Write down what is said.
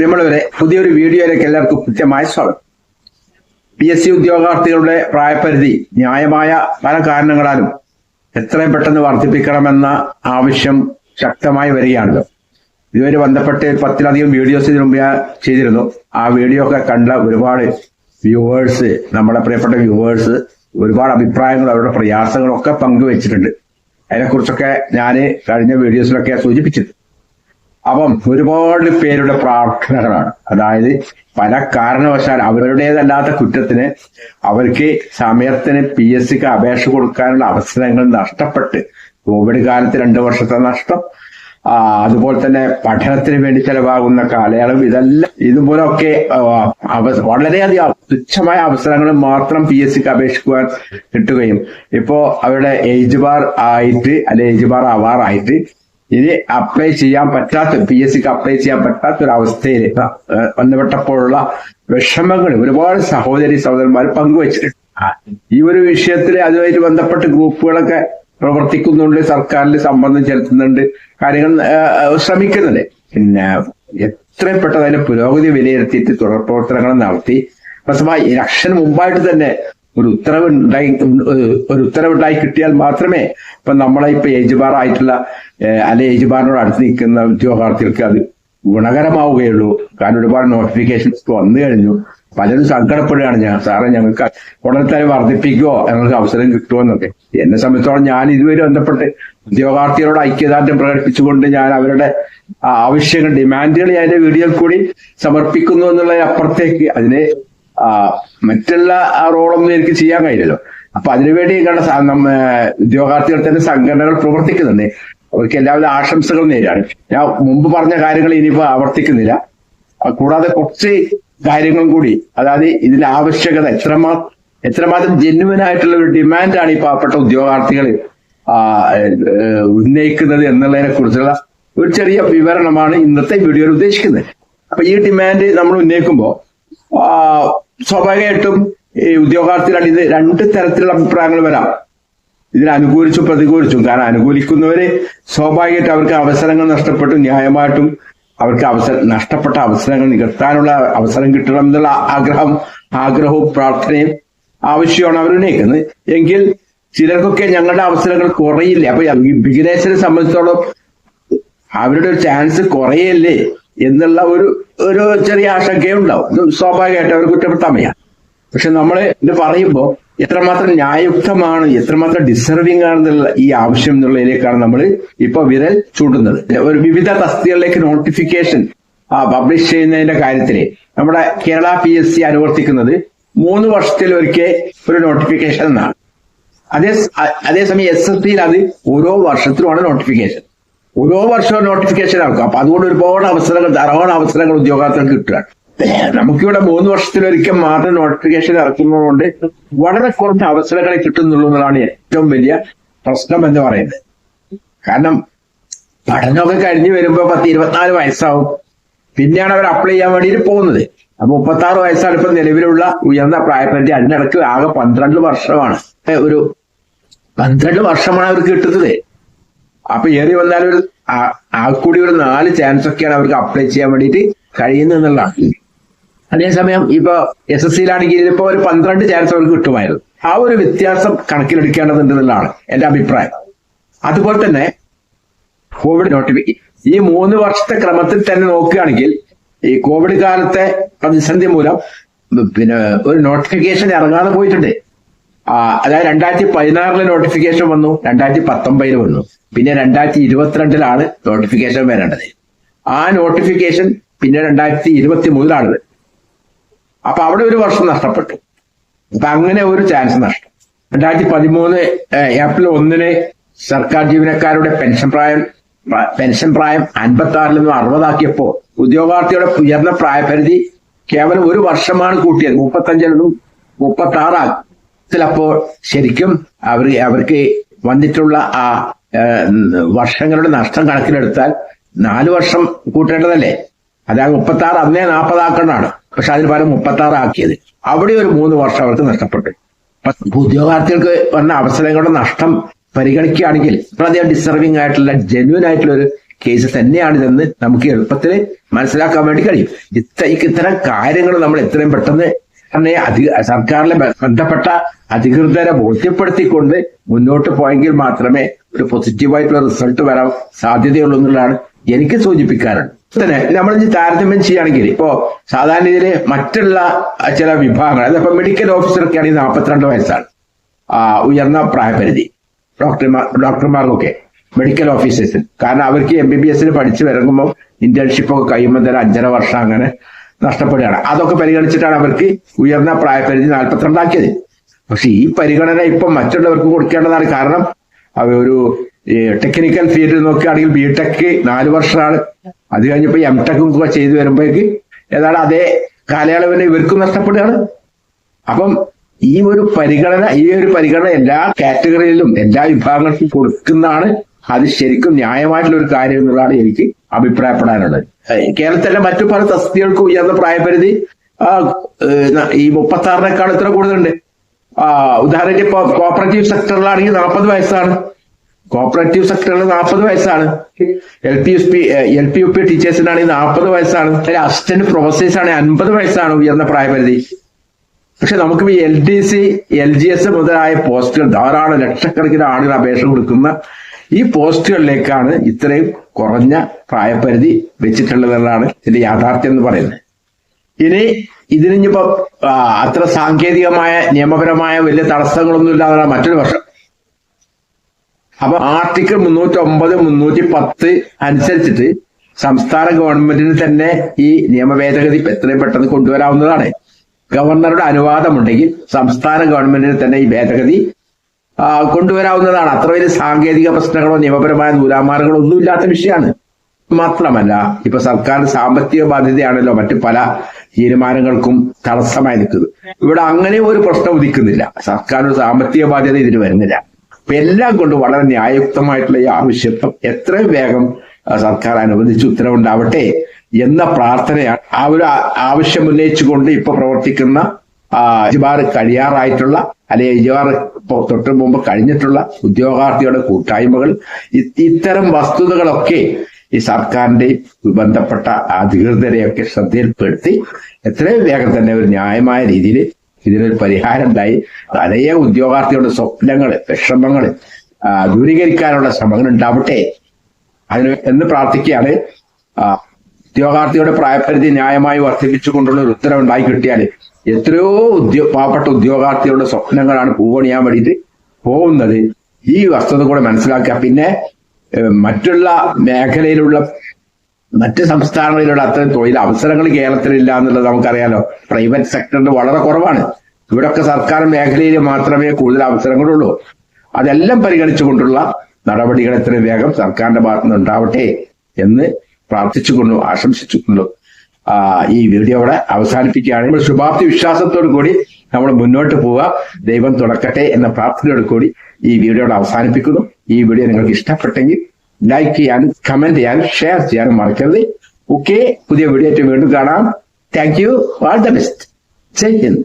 പ്രിയമുള്ളവരെ പുതിയൊരു വീഡിയോയിലേക്ക് എല്ലാവർക്കും കൃത്യമായ സ്വാഗതം. പി എസ് സി ഉദ്യോഗാർത്ഥികളുടെ പ്രായപരിധി ന്യായമായ പല കാരണങ്ങളാലും എത്രയും പെട്ടെന്ന് വർദ്ധിപ്പിക്കണമെന്ന ആവശ്യം ശക്തമായി വരികയാണല്ലോ. ഇതുവരെ ബന്ധപ്പെട്ട് പത്തിലധികം വീഡിയോസ് ഇതിനു മുമ്പ് ഞാൻ ചെയ്തിരുന്നു. ആ വീഡിയോ ഒക്കെ കണ്ട ഒരുപാട് വ്യൂവേഴ്സ് നമ്മുടെ പ്രിയപ്പെട്ട വ്യൂവേഴ്സ് ഒരുപാട് അഭിപ്രായങ്ങൾ അവരുടെ പ്രയാസങ്ങളൊക്കെ പങ്കുവച്ചിട്ടുണ്ട്. അതിനെക്കുറിച്ചൊക്കെ ഞാൻ കഴിഞ്ഞ വീഡിയോസിലൊക്കെ സൂചിപ്പിച്ചിട്ടുണ്ട്. അപ്പം ഒരുപാട് പേരുടെ പ്രാർത്ഥനകളാണ്. അതായത് പല കാരണവശാൽ അവരുടേതല്ലാത്ത കുറ്റത്തിന് അവർക്ക് സമയത്തിന് പി എസ് സിക്ക് അപേക്ഷ കൊടുക്കാനുള്ള അവസരങ്ങൾ നഷ്ടപ്പെട്ട് കോവിഡ് കാലത്ത് രണ്ടു വർഷത്തെ നഷ്ടം അതുപോലെ തന്നെ പഠനത്തിന് വേണ്ടി ചെലവാകുന്ന കാലയളവ് ഇതെല്ലാം ഇതുപോലൊക്കെ വളരെയധികം തുച്ഛമായ അവസരങ്ങൾ മാത്രം പി എസ് സിക്ക് അപേക്ഷിക്കുവാൻ കിട്ടുകയും ഇപ്പോ അവരുടെ ഏജ് ബാർ ആയിട്ട് അല്ലെ ഏജ് ബാർ ആവാറായിട്ട് ഇനി അപ്ലൈ ചെയ്യാൻ പറ്റാത്ത പി എസ് സിക്ക് അപ്ലൈ ചെയ്യാൻ പറ്റാത്ത ഒരു അവസ്ഥയിൽ വന്നുപെട്ടപ്പോഴുള്ള വിഷമങ്ങൾ ഒരുപാട് സഹോദരി സഹോദരന്മാർ പങ്കുവച്ചിട്ടുണ്ട്. ഈ ഒരു വിഷയത്തിൽ അതുമായിട്ട് ബന്ധപ്പെട്ട് ഗ്രൂപ്പുകളൊക്കെ പ്രവർത്തിക്കുന്നുണ്ട് സർക്കാരിൽ സമ്മർദ്ദം ചെലുത്തുന്നുണ്ട് കാര്യങ്ങൾ ശ്രമിക്കുന്നുണ്ട്. പിന്നെ എത്രയും പെട്ടെന്ന് അതിന്റെ പുരോഗതി വിലയിരുത്തിയിട്ട് തുടർ പ്രവർത്തനങ്ങൾ നടത്തി പ്രസമ ഇലക്ഷന് മുമ്പായിട്ട് തന്നെ ഒരു ഉത്തരവ് ഉണ്ടായി ഒരു ഉത്തരവുണ്ടായി കിട്ടിയാൽ മാത്രമേ ഇപ്പൊ നമ്മളെ ഇപ്പൊ ഏജുബാർ ആയിട്ടുള്ള അല്ലെ ഏജുബാറിനോട് അടുത്ത് നിൽക്കുന്ന ഉദ്യോഗാർത്ഥികൾക്ക് അത് ഗുണകരമാവുകയുള്ളൂ. കാരണം ഒരുപാട് നോട്ടിഫിക്കേഷൻസ് വന്നു കഴിഞ്ഞു. പലരും സങ്കടപ്പെടുകയാണ്. ഞാൻ സാറേ ഞങ്ങൾക്ക് ഉടനെ തന്നെ വർദ്ധിപ്പിക്കുമോ ഞങ്ങൾക്ക് അവസരം കിട്ടുമോ എന്നൊക്കെ. എന്നെ സംബന്ധിച്ചോളം ഞാൻ ഇതുവരെ ബന്ധപ്പെട്ട് ഉദ്യോഗാർത്ഥികളോട് ഐക്യദാർഢ്യം പ്രകടിപ്പിച്ചുകൊണ്ട് ഞാൻ അവരുടെ ആവശ്യങ്ങൾ ഡിമാൻഡുകൾ ഞാൻ എന്റെ വീഡിയോയിൽ കൂടി സമർപ്പിക്കുന്നു എന്നുള്ളതിനപ്പുറത്തേക്ക് അതിനെ മറ്റുള്ള റോളൊന്നും എനിക്ക് ചെയ്യാൻ കഴിയില്ലല്ലോ. അപ്പൊ അതിനുവേണ്ടി കണ്ട ഉദ്യോഗാർത്ഥികൾ തന്നെ സംഘടനകൾ പ്രവർത്തിക്കുന്നുണ്ട്. അവർക്ക് എല്ലാവിധ ആശംസകൾ നേരാണ് ഞാൻ മുമ്പ് പറഞ്ഞ കാര്യങ്ങൾ ഇനിയിപ്പോ ആവർത്തിക്കുന്നില്ല. കൂടാതെ കുറച്ച് കാര്യങ്ങളും കൂടി. അതായത് ഇതിന്റെ ആവശ്യകത എത്രമാ എത്രമാത്രം ജെന്യുവൻ ആയിട്ടുള്ള ഒരു ഡിമാൻഡാണ് ഈ പാവപ്പെട്ട ഉദ്യോഗാർത്ഥികൾ ഉന്നയിക്കുന്നത് എന്നുള്ളതിനെ കുറിച്ചുള്ള ഒരു ചെറിയ വിവരണമാണ് ഇന്നത്തെ വീഡിയോയിൽ ഉദ്ദേശിക്കുന്നത്. അപ്പൊ ഈ ഡിമാൻഡ് നമ്മൾ ഉന്നയിക്കുമ്പോൾ സ്വാഭാവികമായിട്ടും ഈ ഉദ്യോഗാർത്ഥികൾ ഇത് രണ്ട് തരത്തിലുള്ള അഭിപ്രായങ്ങൾ വരാം. ഇതിനെ അനുകൂലിച്ചും പ്രതികൂലിച്ചും. കാരണം അനുകൂലിക്കുന്നവര് സ്വാഭാവികമായിട്ട് അവർക്ക് അവസരങ്ങൾ നഷ്ടപ്പെട്ടു. ന്യായമായിട്ടും അവർക്ക് അവസര നഷ്ടപ്പെട്ട അവസരങ്ങൾ നികത്താനുള്ള അവസരം കിട്ടണം എന്നുള്ള ആഗ്രഹം ആഗ്രഹവും പ്രാർത്ഥനയും ആവശ്യമാണ് അവർ ഉന്നയിക്കുന്നത്. എങ്കിൽ ചിലർക്കൊക്കെ ഞങ്ങളുടെ അവസരങ്ങൾ കുറയില്ലേ? അപ്പൊ ബിഗിനേഴ്സിനെ സംബന്ധിച്ചോളം അവരുടെ ഒരു ചാൻസ് കുറയല്ലേ? എന്നുള്ള ഒരു ഒരു ചെറിയ ആശങ്കയുണ്ടാവും അത് സ്വാഭാവികമായിട്ട് അവർ കുറ്റപ്പെടുത്താൻ വയ്യ. പക്ഷെ നമ്മൾ ഇത് പറയുമ്പോൾ എത്രമാത്രം ന്യായുക്തമാണ് എത്രമാത്രം ഡിസർവിംഗ് ആണെന്നുള്ള ഈ ആവശ്യം എന്നുള്ളതിലേക്കാണ് നമ്മൾ ഇപ്പൊ വിരൽ ചൂണ്ടുന്നത്. ഒരു വിവിധ തസ്തികളിലേക്ക് നോട്ടിഫിക്കേഷൻ പബ്ലിഷ് ചെയ്യുന്നതിന്റെ കാര്യത്തിൽ നമ്മുടെ കേരള പി എസ് സി അനുവർത്തിക്കുന്നത് മൂന്ന് വർഷത്തിൽ ഒരിക്കൽ ഒരു നോട്ടിഫിക്കേഷൻ എന്നാണ്. അതേ അതേസമയം എസ് എസ് സിയിൽ അത് ഓരോ വർഷത്തിലുമാണ് നോട്ടിഫിക്കേഷൻ ഓരോ വർഷവും നോട്ടിഫിക്കേഷൻ ആക്കും. അപ്പൊ അതുകൊണ്ട് ഒരുപാട് അവസരങ്ങൾ ധാരാളം അവസരങ്ങൾ ഉദ്യോഗാർത്ഥികൾക്ക് കിട്ടുകയാണ്. നമുക്കിവിടെ മൂന്ന് വർഷത്തിലൊരിക്കൽ മാത്രം നോട്ടിഫിക്കേഷൻ ഇറക്കുന്നതുകൊണ്ട് വളരെ കുറഞ്ഞ അവസരങ്ങളെ കിട്ടുന്നുള്ളൂ എന്നതാണ് ഏറ്റവും വലിയ പ്രശ്നം എന്ന് പറയുന്നത്. കാരണം പഠനമൊക്കെ കഴിഞ്ഞ് വരുമ്പോ പത്ത് ഇരുപത്തിനാല് വയസ്സാവും. പിന്നെയാണ് അവർ അപ്ലൈ ചെയ്യാൻ വേണ്ടിയിട്ട് പോകുന്നത്. അപ്പൊ മുപ്പത്തി ആറ് വയസ്സാണ് ഇപ്പൊ നിലവിലുള്ള ഉയർന്ന പ്രായപരിധി. അതിനിടയ്ക്ക് ആകെ പന്ത്രണ്ട് വർഷമാണ്. ഒരു പന്ത്രണ്ട് വർഷമാണ് അവർക്ക് കിട്ടുന്നത്. അപ്പൊ ഏറി വന്നാൽ ഒരു ആ- ആ കൂടി ഒരു നാല് ചാൻസ് ഒക്കെയാണ് അവർക്ക് അപ്ലൈ ചെയ്യാൻ വേണ്ടിയിട്ട് കഴിയുന്നതെന്നുള്ളതാണ് അതേസമയം ഇപ്പൊ എസ് എസ് സിയിലാണെങ്കിൽ ഇപ്പൊ ഒരു പന്ത്രണ്ട് ചാൻസ് അവർക്ക് കിട്ടുമായിരുന്നു. ആ ഒരു വ്യത്യാസം കണക്കിലെടുക്കേണ്ടതുണ്ടെന്നുള്ളതാണ് എന്റെ അഭിപ്രായം. അതുപോലെ തന്നെ കോവിഡ് നോട്ടിഫിക്കേഷൻ ഈ മൂന്ന് വർഷത്തെ ക്രമത്തിൽ തന്നെ നോക്കുകയാണെങ്കിൽ ഈ കോവിഡ് കാലത്തെ പ്രതിസന്ധി മൂലം പിന്നെ ഒരു നോട്ടിഫിക്കേഷൻ ഇറങ്ങാതെ പോയിട്ടുണ്ട്. അതായത് രണ്ടായിരത്തി പതിനാറിലെ നോട്ടിഫിക്കേഷൻ വന്നു രണ്ടായിരത്തി പത്തൊമ്പതിൽ വന്നു. പിന്നെ രണ്ടായിരത്തി ഇരുപത്തിരണ്ടിലാണ് നോട്ടിഫിക്കേഷൻ വരേണ്ടത്. ആ നോട്ടിഫിക്കേഷൻ പിന്നെ രണ്ടായിരത്തി ഇരുപത്തി മൂന്നിലാണ് അപ്പൊ അവിടെ ഒരു വർഷം നഷ്ടപ്പെട്ടു. അപ്പൊ അങ്ങനെ ഒരു ചാൻസ് നഷ്ടം. രണ്ടായിരത്തി പതിമൂന്ന് ഏപ്രിൽ ഒന്നിന് സർക്കാർ ജീവനക്കാരുടെ പെൻഷൻ പ്രായം പെൻഷൻ പ്രായം അൻപത്തി ആറിൽ നിന്നും അറുപതാക്കിയപ്പോ ഉദ്യോഗാർത്ഥിയുടെ ഉയർന്ന പ്രായപരിധി കേവലം ഒരു വർഷമാണ് കൂട്ടിയത്. മുപ്പത്തഞ്ചിൽ നിന്നും മുപ്പത്തി ആറാക്കി ചിലപ്പോൾ ശരിക്കും അവർ അവർക്ക് വന്നിട്ടുള്ള ആ വർഷങ്ങളുടെ നഷ്ടം കണക്കിലെടുത്താൽ നാല് വർഷം കൂട്ടേണ്ടതല്ലേ? അതായത് മുപ്പത്തി ആറ് അന്നേ നാൽപ്പതാക്കണാണ് പക്ഷെ അതിന് പകരം മുപ്പത്തി ആറ് ആക്കിയത്. അവിടെ ഒരു മൂന്ന് വർഷം അവർക്ക് നഷ്ടപ്പെട്ടു. ഉദ്യോഗാർത്ഥികൾക്ക് വന്ന അവസരങ്ങളുടെ നഷ്ടം പരിഗണിക്കുകയാണെങ്കിൽ വളരെയധികം ഡിസർവിംഗ് ആയിട്ടുള്ള ജെന്യൂൻ ആയിട്ടുള്ള ഒരു കേസ് തന്നെയാണിതെന്ന് നമുക്ക് എളുപ്പത്തിൽ മനസ്സിലാക്കാൻ വേണ്ടി കഴിയും. ഇത്ത ഇത്തരം കാര്യങ്ങൾ നമ്മൾ എത്രയും പെട്ടെന്ന് തന്നെ അധി സർക്കാരിലെ ബന്ധപ്പെട്ട അധികൃതരെ ബോധ്യപ്പെടുത്തിക്കൊണ്ട് മുന്നോട്ട് പോയെങ്കിൽ മാത്രമേ ഒരു പോസിറ്റീവായിട്ടുള്ള റിസൾട്ട് വരാൻ സാധ്യതയുള്ളൂ എന്നുള്ളതാണ് എനിക്ക് സൂചിപ്പിക്കാറുണ്ട് തന്നെ നമ്മൾ താരതമ്യം ചെയ്യുകയാണെങ്കിൽ ഇപ്പോ സാധാരണ രീതിയിൽ മറ്റുള്ള ചില വിഭാഗങ്ങൾ അതിപ്പോ മെഡിക്കൽ ഓഫീസറൊക്കെ ആണെങ്കിൽ നാൽപ്പത്തിരണ്ട് വയസ്സാണ്. ഉയർന്ന പ്രായപരിധി. ഡോക്ടർമാർ ഡോക്ടർമാർക്കൊക്കെ മെഡിക്കൽ ഓഫീസേഴ്സിന് കാരണം അവർക്ക് എം ബി ബി എസിന് പഠിച്ചു ഇറങ്ങുമ്പോൾ ഇന്റേൺഷിപ്പ് ഒക്കെ കഴിയുമ്പോൾ തന്നെ അഞ്ചര വർഷം അങ്ങനെ നഷ്ടപ്പെടുകയാണ്. അതൊക്കെ പരിഗണിച്ചിട്ടാണ് അവർക്ക് ഉയർന്ന പ്രായപരിധി നാൽപ്പത്തിരണ്ടാക്കിയത് പക്ഷെ ഈ പരിഗണന ഇപ്പൊ മറ്റുള്ളവർക്ക് കൊടുക്കേണ്ടതാണ്. കാരണം അവ ഒരു ടെക്നിക്കൽ ഫീൽഡിൽ നോക്കുകയാണെങ്കിൽ ബി ടെക് നാല് വർഷമാണ്. അത് കഴിഞ്ഞപ്പോ എം ടെക്കും ഒക്കെ ചെയ്തു വരുമ്പോഴേക്ക് ഏതാണ് അതേ കാലയളവിന് ഇവർക്കും നഷ്ടപ്പെടുകയാണ്. അപ്പം ഈ ഒരു പരിഗണന ഈ ഒരു പരിഗണന എല്ലാ കാറ്റഗറിയിലും എല്ലാ വിഭാഗങ്ങൾക്കും കൊടുക്കുന്നതാണ്. അത് ശരിക്കും ന്യായമായിട്ടുള്ള ഒരു കാര്യം എന്നുള്ളതാണ് എനിക്ക് അഭിപ്രായപ്പെടാനുള്ളത്. കേരളത്തിലെ മറ്റു പല തസ്തികൾക്കും ഉയർന്ന പ്രായപരിധി ഈ മുപ്പത്തി ആറിനേക്കാൾ ഇത്ര കൂടുതലുണ്ട്. ആ, ഉദാഹരണത്തിന് ഇപ്പൊ കോപ്പറേറ്റീവ് സെക്ടറിലാണെങ്കിൽ നാൽപ്പത് വയസ്സാണ്. കോപ്പറേറ്റീവ് സെക്ടറിൽ നാൽപ്പത് വയസ്സാണ്. L P S P L P U P ടീച്ചേഴ്സിനാണെങ്കിൽ നാൽപ്പത് വയസ്സാണ്. അസിസ്റ്റന്റ് പ്രൊഫസേഴ്സ് ആണെങ്കിൽ അൻപത് വയസ്സാണ് ഉയർന്ന പ്രായപരിധി. പക്ഷെ നമുക്ക് L D C L G S മുതലായ പോസ്റ്റുകൾ ധാരാളം ലക്ഷക്കണക്കിന് ആളുകൾ അപേക്ഷ കൊടുക്കുന്ന ഈ പോസ്റ്റുകളിലേക്കാണ് ഇത്രയും കുറഞ്ഞ പ്രായപരിധി വെച്ചിട്ടുള്ളതെന്നാണ് ഇതിന്റെ യാഥാർത്ഥ്യം എന്ന് പറയുന്നത്. ഇനി ഇതിനിപ്പോ അത്ര സാങ്കേതികമായ നിയമപരമായ വലിയ തടസ്സങ്ങളൊന്നും ഇല്ലാതെ മറ്റൊരു വർഷം. അപ്പൊ ആർട്ടിക്കിൾ മുന്നൂറ്റി ഒമ്പത് മുന്നൂറ്റി പത്ത് അനുസരിച്ചിട്ട് സംസ്ഥാന ഗവൺമെന്റിന് തന്നെ ഈ നിയമ ഭേദഗതി എത്രയും പെട്ടെന്ന് കൊണ്ടുവരാവുന്നതാണ്. ഗവർണറുടെ അനുവാദമുണ്ടെങ്കിൽ സംസ്ഥാന ഗവൺമെന്റിന് തന്നെ ഈ ഭേദഗതി കൊണ്ടുവരാവുന്നതാണ്. അത്ര വലിയ സാങ്കേതിക പ്രശ്നങ്ങളോ നിയമപരമായ നൂലാമാറുകളോ ഒന്നും ഇല്ലാത്ത വിഷയമാണ്. മാത്രമല്ല ഇപ്പൊ സർക്കാർ സാമ്പത്തിക ബാധ്യതയാണല്ലോ മറ്റ് പല തീരുമാനങ്ങൾക്കും തടസ്സമായി നിൽക്കുന്നത്. ഇവിടെ അങ്ങനെ ഒരു പ്രശ്നം ഉദിക്കുന്നില്ല. സർക്കാർ ഒരു സാമ്പത്തിക ബാധ്യത ഇതിന് വരുന്നില്ല. അപ്പൊ എല്ലാം കൊണ്ട് വളരെ ന്യായയുക്തമായിട്ടുള്ള ഈ ആവശ്യത്വം എത്രയും വേഗം സർക്കാർ അനുവദിച്ച് ഉത്തരവുണ്ടാവട്ടെ എന്ന പ്രാർത്ഥനയാണ് ആ ഒരു ആവശ്യം ഉന്നയിച്ചുകൊണ്ട് ഇപ്പൊ പ്രവർത്തിക്കുന്ന ഒരുപാട് കഴിയാറായിട്ടുള്ള അല്ലെങ്കിൽ ഇപ്പൊ തൊട്ട് മുമ്പ് കഴിഞ്ഞിട്ടുള്ള ഉദ്യോഗാർത്ഥികളുടെ കൂട്ടായ്മകൾ ഇത്തരം വസ്തുതകളൊക്കെ ഈ സർക്കാരിന്റെ ബന്ധപ്പെട്ട അധികൃതരെയൊക്കെ ശ്രദ്ധയിൽപ്പെടുത്തി എത്രയും വേഗം തന്നെ ഒരു ന്യായമായ രീതിയിൽ ഇതിനൊരു പരിഹാരം ഉണ്ടായി അനേക ഉദ്യോഗാർത്ഥികളുടെ സ്വപ്നങ്ങൾ വിഷമങ്ങൾ ദൂരീകരിക്കാനുള്ള ശ്രമങ്ങൾ ഉണ്ടാവട്ടെ അതിന് എന്ന് പ്രാർത്ഥിക്കുകയാണ്. ഉദ്യോഗാർത്ഥിയുടെ പ്രായപരിധി ന്യായമായി വർദ്ധിപ്പിച്ചുകൊണ്ടുള്ള ഒരു ഉത്തരവുണ്ടായി കിട്ടിയാൽ എത്രയോ ഉദ്യോ പാവപ്പെട്ട ഉദ്യോഗാർത്ഥികളുടെ സ്വപ്നങ്ങളാണ് പൂവണിയാൻ വേണ്ടിയിട്ട് പോകുന്നത്. ഈ വസ്തുത കൂടെ മനസ്സിലാക്കുക. പിന്നെ മറ്റുള്ള മേഖലയിലുള്ള മറ്റ് സംസ്ഥാനങ്ങളിലുള്ള അത്തരം തൊഴിൽ അവസരങ്ങൾ കേരളത്തിലില്ല എന്നുള്ളത് നമുക്കറിയാലോ. പ്രൈവറ്റ് സെക്ടറിൽ വളരെ കുറവാണ്. ഇവിടൊക്കെ സർക്കാർ മേഖലയിൽ മാത്രമേ കൂടുതൽ അവസരങ്ങളുള്ളൂ. അതെല്ലാം പരിഗണിച്ചുകൊണ്ടുള്ള നടപടികൾ എത്രയും വേഗം സർക്കാരിന്റെ ഭാഗത്തുനിന്ന് ഉണ്ടാവട്ടെ എന്ന് പ്രാർത്ഥിച്ചുകൊണ്ടു ആശംസിച്ചുകൊണ്ടും ഈ വീഡിയോ അവിടെ അവസാനിപ്പിക്കുകയാണ്. നമ്മൾ ശുഭാപ്തി വിശ്വാസത്തോടു കൂടി നമ്മൾ മുന്നോട്ട് പോവുക. ദൈവം തുറക്കട്ടെ എന്ന പ്രാർത്ഥനയോട് കൂടി ഈ വീഡിയോ അവിടെ അവസാനിപ്പിക്കുന്നു. ഈ വീഡിയോ നിങ്ങൾക്ക് ഇഷ്ടപ്പെട്ടെങ്കിൽ ലൈക്ക് ചെയ്യാനും കമന്റ് ചെയ്യാനും ഷെയർ ചെയ്യാനും മറക്കരുത്. ഓക്കെ പുതിയ വീഡിയോ വീണ്ടും കാണാം. Thank you. All the best. Jai Hind.